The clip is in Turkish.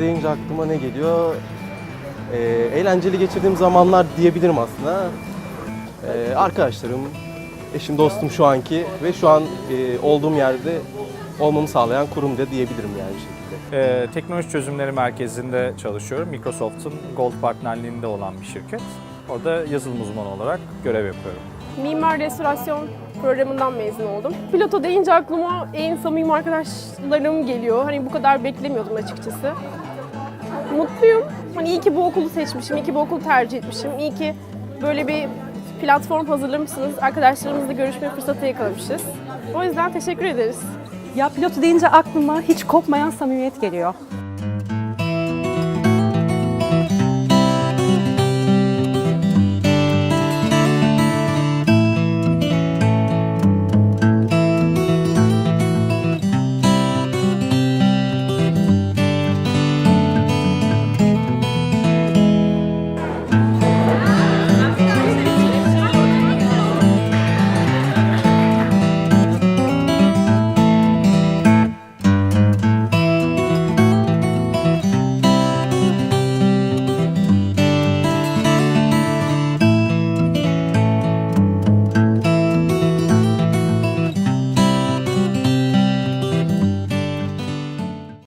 deyince aklıma ne geliyor? Ee, eğlenceli geçirdiğim zamanlar diyebilirim aslında. Ee, arkadaşlarım, eşim, dostum şu anki ve şu an e, olduğum yerde olmamı sağlayan kurum da diyebilirim yani bir şekilde. Ee, Teknoloji Çözümleri Merkezi'nde çalışıyorum. Microsoft'un Gold partnerliğinde olan bir şirket. Orada yazılım uzmanı olarak görev yapıyorum. Mimar restorasyon programından mezun oldum. Piloto deyince aklıma en samimi arkadaşlarım geliyor. Hani bu kadar beklemiyordum açıkçası. Mutluyum. Hani iyi ki bu okulu seçmişim, iyi ki bu okulu tercih etmişim, iyi ki böyle bir platform hazırlamışsınız. Arkadaşlarımızla görüşme fırsatı yakalamışız. O yüzden teşekkür ederiz. Ya pilotu deyince aklıma hiç kopmayan samimiyet geliyor.